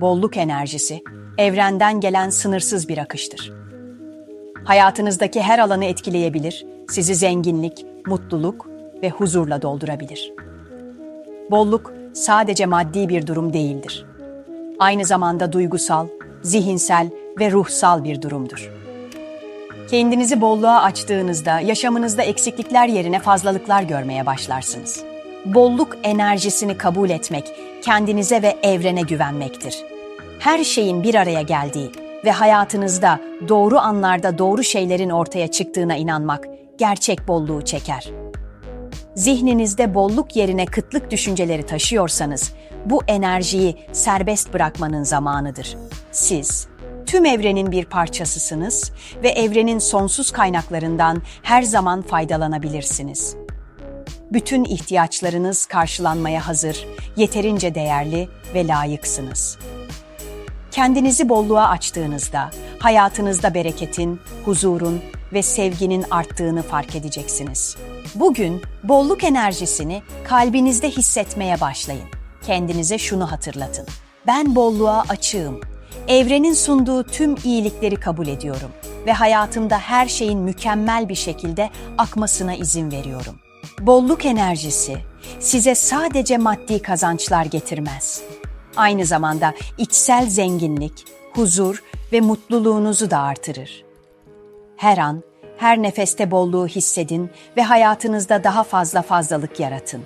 bolluk enerjisi, evrenden gelen sınırsız bir akıştır. Hayatınızdaki her alanı etkileyebilir, sizi zenginlik, mutluluk ve huzurla doldurabilir. Bolluk sadece maddi bir durum değildir. Aynı zamanda duygusal, zihinsel ve ruhsal bir durumdur. Kendinizi bolluğa açtığınızda yaşamınızda eksiklikler yerine fazlalıklar görmeye başlarsınız. Bolluk enerjisini kabul etmek, kendinize ve evrene güvenmektir. Her şeyin bir araya geldiği ve hayatınızda doğru anlarda doğru şeylerin ortaya çıktığına inanmak gerçek bolluğu çeker. Zihninizde bolluk yerine kıtlık düşünceleri taşıyorsanız, bu enerjiyi serbest bırakmanın zamanıdır. Siz, tüm evrenin bir parçasısınız ve evrenin sonsuz kaynaklarından her zaman faydalanabilirsiniz. Bütün ihtiyaçlarınız karşılanmaya hazır, yeterince değerli ve layıksınız. Kendinizi bolluğa açtığınızda hayatınızda bereketin, huzurun ve sevginin arttığını fark edeceksiniz. Bugün bolluk enerjisini kalbinizde hissetmeye başlayın. Kendinize şunu hatırlatın. Ben bolluğa açığım. Evrenin sunduğu tüm iyilikleri kabul ediyorum ve hayatımda her şeyin mükemmel bir şekilde akmasına izin veriyorum. Bolluk enerjisi size sadece maddi kazançlar getirmez aynı zamanda içsel zenginlik, huzur ve mutluluğunuzu da artırır. Her an, her nefeste bolluğu hissedin ve hayatınızda daha fazla fazlalık yaratın.